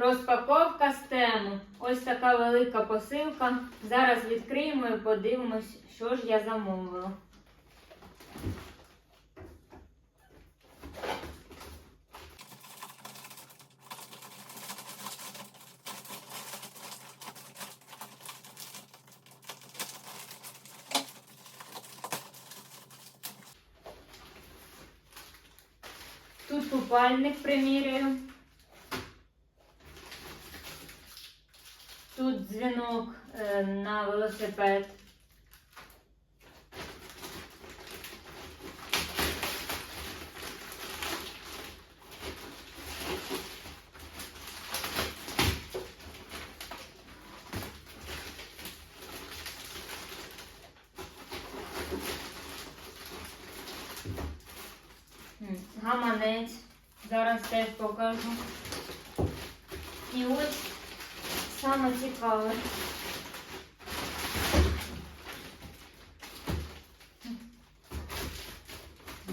Розпаковка з тему. Ось така велика посилка. Зараз відкриємо і подивимось, що ж я замовила. Тут купальник приміряю. Тут дзвінок е, на велосипед. Гаманець. Зараз теж покажу. І ось саме цікаве.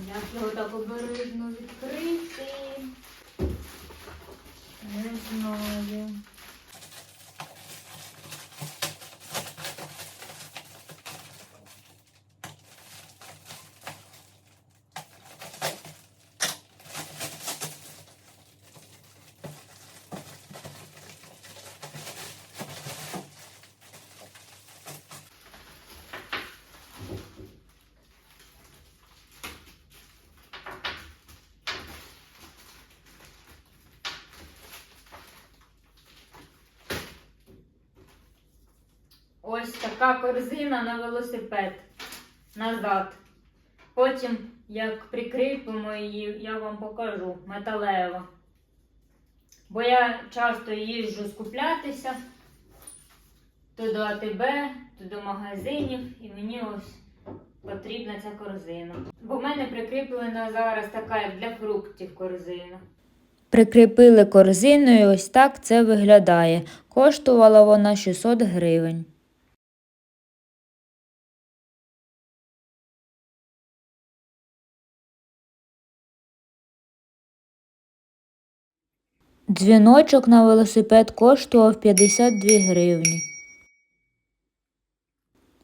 Як його так обережно відкрити? Не знаю. Ось така корзина на велосипед назад. Потім, як прикріпимо її, я вам покажу металева. Бо я часто їжджу скуплятися то до АТБ, то до магазинів, і мені ось потрібна ця корзина. Бо в мене прикріплена зараз така, як для фруктів корзина. Прикріпили корзину і ось так це виглядає. Коштувала вона 600 гривень. Дзвіночок на велосипед коштував 52 гривні.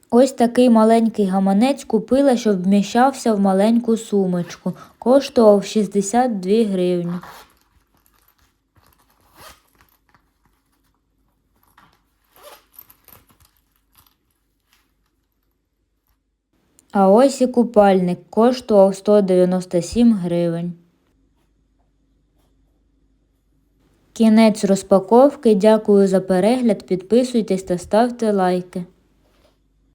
Ось такий маленький гаманець купила, щоб вміщався в маленьку сумочку. Коштував 62 гривні. А ось і купальник коштував 197 гривень. Кінець розпаковки. Дякую за перегляд. Підписуйтесь та ставте лайки.